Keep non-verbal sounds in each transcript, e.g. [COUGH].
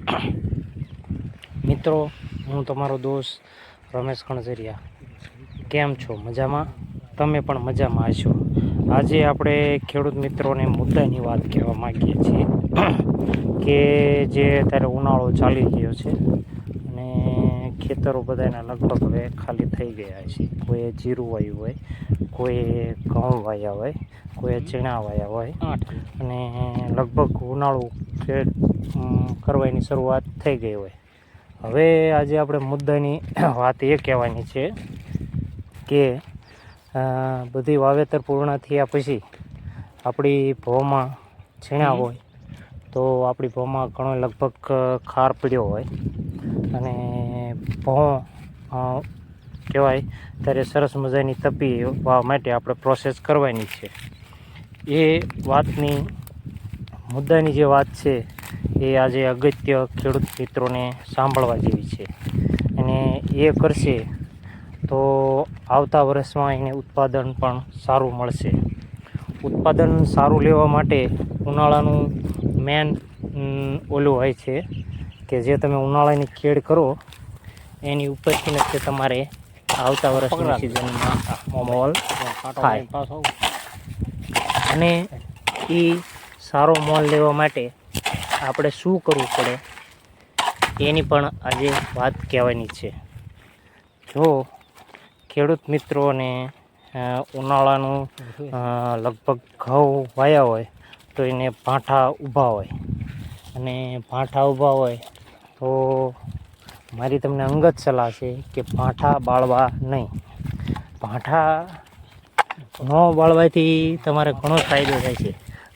[COUGHS] મિત્રો, હું તમારો દોસ્ત રમેશ કણઝરિયા. કેમ છો? મજામાં? તમે પણ મજામાં હશો? આજે આપણે ખેડૂત મિત્રોને મુદ્દાની વાત કહેવા માગીએ છીએ [COUGHS] કે જે અત્યારે ઉનાળો ચાલી ગયો છે અને ખેતરો બધાના લગભગ હવે ખાલી થઈ ગયા છે. કોઈએ જીરું વાયું હોય કોઈએ ઘઉં વાયા હોય કોઈએ ચણા વાવ્યા હોય. અને લગભગ ઉનાળુ કે કરવાની શરૂઆત થઈ ગઈ હોય. હવે આજે આપણે મુદ્દાની વાત એ કહેવાની છે કે બધી વાવેતર પૂર્ણ થયા પછી આપણી ભોમાં છીણા હોય તો આપણી ભોમાં ઘણો લગભગ ખાર પડ્યો હોય. અને ભો કહેવાય ત્યારે સરસ મજાની તપી વા માટે આપણે પ્રોસેસ કરવાની છે. એ વાતની મુદ્દાની જે વાત છે એ આજે અગત્ય ખેડૂત મિત્રોને સાંભળવા જેવી છે. અને એ કરશે તો આવતા વર્ષમાં એને ઉત્પાદન પણ સારું મળશે. ઉત્પાદન સારું લેવા માટે ઉનાળાનું મેન ઓલું હોય છે કે જે તમે ઉનાળાની ખેડ કરો એની ઉપરથી નથી તમારે આવતા વર્ષની સિઝનમાં મોલ થાય અને એ સારો મોલ લેવા માટે આપણે શું કરવું પડે? એની પણ આજે વાત કહેવાની છે. જો, ખેડૂત મિત્રોને ઉનાળાનું લગભગ ઘઉં વાયા હોય તો એને ભાંઠા ઊભા હોય. અને ભાંઠા ઊભા હોય તો મારી તમને અંગત સલાહ છે કે ભાંઠા બાળવા નહીં. ભાંઠા ન બાળવાથી તમારે ઘણો ફાયદો થાય છે.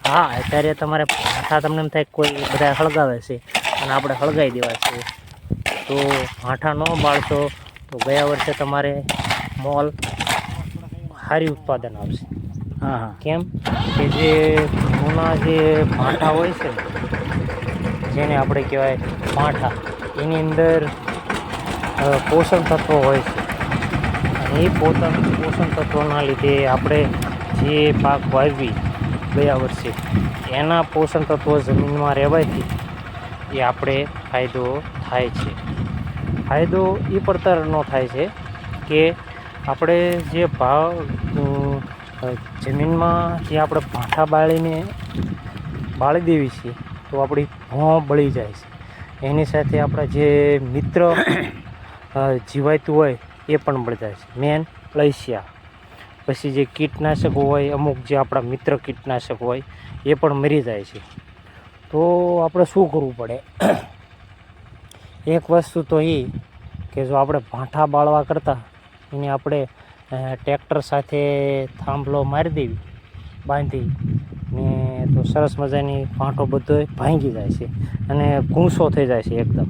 હા અત્યારે તમારે ભાંઠા તમને એમ થાય કોઈ બધા હળગાવે છે અને આપણે હળગાવી દેવા છે. તો ભાંઠા ન બાળશો તો ગયા વર્ષે તમારે મોલ સારી ઉત્પાદન આવશે હા હા. કેમ? કે જે જૂના જે પાંઠા હોય છે જેને આપણે કહેવાય પાંઠા એની અંદર પોષણ તત્વો હોય છે. એ પોતા પોષણ તત્વોના લીધે આપણે જે પાક વાવી ગયા વર્ષે, એના પોષણ તત્વો જમીનમાં રહેવાથી એ આપણે ફાયદો થાય છે. ફાયદો એ પડતરનો થાય છે કે આપણે જે ભાવ જમીનમાં જે આપણે ભાંઠા બાળીને બાળી દેવી છીએ તો આપણી ભોં બળી જાય છે. એની સાથે આપણા જે મિત્ર જીવાતું હોય એ પણ જાય છે. મેન લઈસ્યા પછી જે કીટનાશકો હોય, અમુક જે આપણા મિત્ર કીટનાશક હોય, એ પણ મરી જાય છે. તો આપણે શું કરવું પડે? એક વસ્તુ તો એ કે જો આપણે ભાંઠા બાળવા કરતાં, એને આપણે ટ્રેક્ટર સાથે થાંભલો મારી દેવી, બાંધી ને તો સરસ મજાની ભાંઠો બધો ભાંગી જાય છે અને ઘૂંસો થઈ જાય છે એકદમ.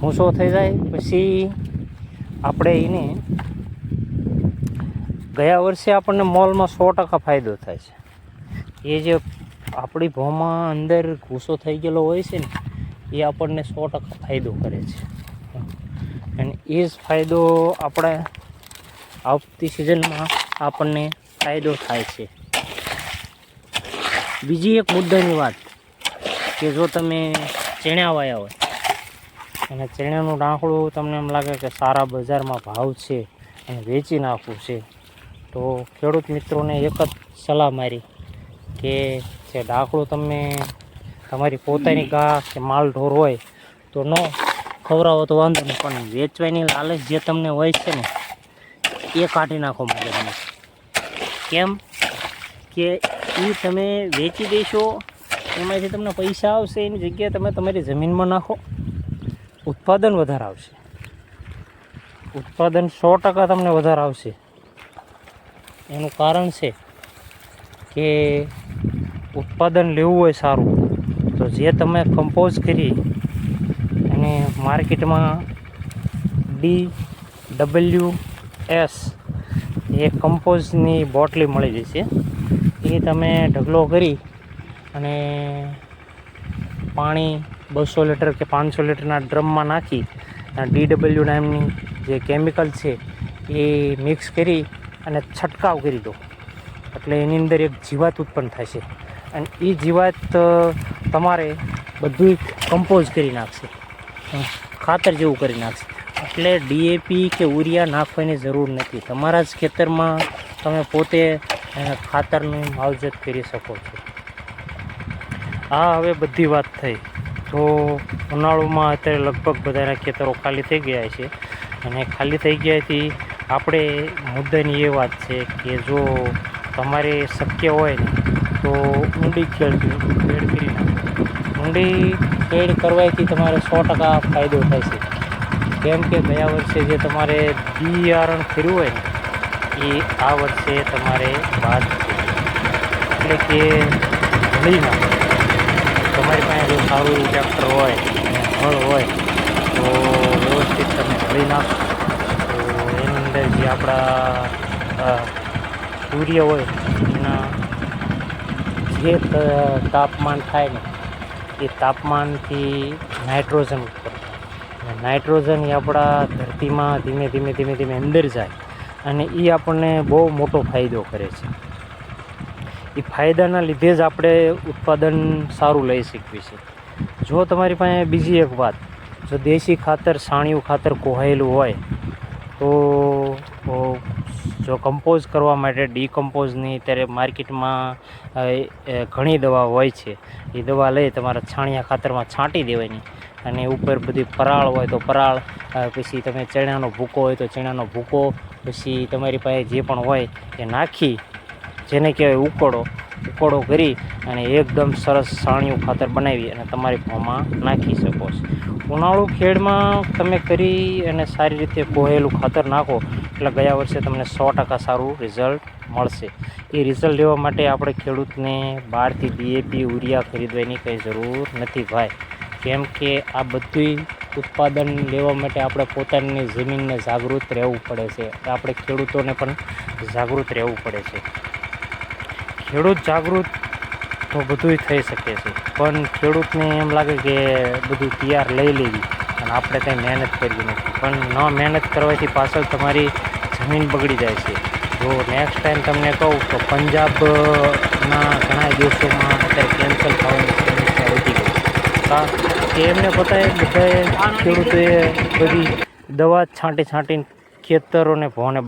ઘૂંસો થઈ જાય, પછી આપણે એને ગયા વર્ષે આપણને મોલમાં સો ટકા ફાયદો થાય છે. એ જે આપણી ભોમાં અંદર ઘૂંસો થઈ ગયેલો હોય છે ને, એ આપણને સો ટકા ફાયદો કરે છે. અને એ જ ફાયદો આપણે આવતી સિઝનમાં આપણને ફાયદો થાય છે. બીજી એક મુદ્દાની વાત કે જો તમે ચેણ્યા વાયા હોય અને ચણાનું ડાંકડું તમને એમ લાગે કે સારા બજારમાં ભાવ છે અને વેચી નાખવું છે. તો ખેડૂત મિત્રોને એક જ સલાહ મારી કે જે ડાકડું તમે તમારી પોતાની ગા કે માલ ઢોર હોય તો ન ખવડાવો તો વાંધો નહીં, પણ વેચવાની લાલચ જે તમને હોય છે ને, એ કાઢી નાખો મગજમાં. કેમ કે એ તમે વેચી દેશો, એમાંથી તમને પૈસા આવશે, એની જગ્યાએ તમે તમારી જમીનમાં નાખો. ઉત્પાદન વધારે આવશે. ઉત્પાદન સો ટકા તમને વધારે આવશે. એનું કારણ છે કે ઉત્પાદન લેવું હોય સારું, તો જે તમે કમ્પોઝ કરી અને માર્કેટમાં ડી ડબલ્યુ એસ એ કમ્પોઝની બોટલી મળી જશે, એ તમે ઢગલો કરી અને પાણી બસો લીટર કે પાંચસો લીટરના ડ્રમમાં નાખી ડીડબલ્યુ નામની જે કેમિકલ છે એ મિક્સ કરી અને છંટકાવ કરી દો. એટલે એની અંદર એક જીવાત ઉત્પન્ન છે. અને એ જીવાત તમારે બધું કમ્પોઝ કરી નાખશે. ખાતર જેવું કરી નાખશે. એટલે ડીએપી કે ઉરિયા નાખવાની જરૂર નથી. તમારા જ ખેતરમાં તમે પોતે ખાતરનું માવજત કરી શકો છો. આ હવે બધી વાત થઈ. તો ઉનાળુમાં અત્યારે લગભગ બધાના ખેતરો ખાલી થઈ ગયા છે. અને ખાલી થઈ ગયાથી આપણે મુદ્દાની એ વાત છે કે જો તમારે શક્ય હોય ને તો ઊંડી ખેડ ખેડ કરી ઊંડી ખેડ કરવાથી તમારે સો ટકા ફાયદો થાય છે. કેમ કે ગયા વર્ષે જે તમારે બિયારણ ફેર્યું હોય ને, એ આ વર્ષે તમારે બાદ એટલે કે ભળી નાખો. સારું એવું ટ્રેક્ટર હોય અને હળ હોય, તો વ્યવસ્થિત તમે ભળી નાખો. તો એની અંદર જે આપણા સૂર્ય હોય, એના જે તાપમાન થાય ને, એ તાપમાનથી નાઇટ્રોજન ઉત્પન્ન નાઇટ્રોજન એ આપણા ધરતીમાં ધીમે ધીમે ધીમે ધીમે અંદર જાય અને એ આપણને બહુ મોટો ફાયદો કરે છે. એ ફાયદાના લીધે જ આપણે ઉત્પાદન સારું લઈ શકીએ છીએ. જો તમારી પાસે બીજી એક વાત, જો દેશી ખાતર, સાણિયું ખાતર કોહાયેલું હોય, તો જો કમ્પોઝ કરવા માટે ડીકમ્પોઝની અત્યારે માર્કેટમાં ઘણી દવા હોય છે. એ દવા લઈ તમારા છાણિયા ખાતરમાં છાંટી દેવાની અને ઉપર બધી પરાળ હોય તો પરાળ પછી તમે ચણાનો ભૂકો હોય તો ચણાનો ભૂકો, પછી તમારી પાસે જે પણ હોય એ નાખી, જેને કહેવાય ઉકળો ઉકળો કરી અને એકદમ સરસ સાણિયું ખાતર બનાવી અને તમારી ફોમાં નાખી શકો છો. ઉનાળુ ખેડમાં તમે કરી અને સારી રીતે કોહેલું ખાતર નાખો એટલે ગયા વર્ષે તમને સો ટકા સારું રિઝલ્ટ મળશે. એ રિઝલ્ટ લેવા માટે આપણે ખેડૂતને બહારથી ડીએપી ઉરિયા ખરીદવાની કંઈ જરૂર નથી ભાઈ. કેમ કે આ બધી ઉત્પાદન લેવા માટે આપણે પોતાની જમીનને જાગૃત રહેવું પડે છે. આપણે ખેડૂતોને પણ જાગૃત રહેવું પડે છે. ખેડૂત જાગૃત તો બધુંય થઈ શકે છે. પણ ખેડૂતને એમ લાગે કે બધું તૈયાર લઈ લેવી અને આપણે કંઈ મહેનત કરવી નથી. પણ ન મહેનત કરવાથી પાછળ તમારી જમીન બગડી જાય છે. જો નેક્સ્ટ ટાઈમ તમને કહું તો પંજાબના ઘણા દિવસોમાં અત્યારે કેન્સલ થવાની સમસ્યા વધી ગઈ કા એમને બધાએ બધાએ ખેડૂતોએ બધી દવા છાંટી છાંટીને ખેતરોને ભોને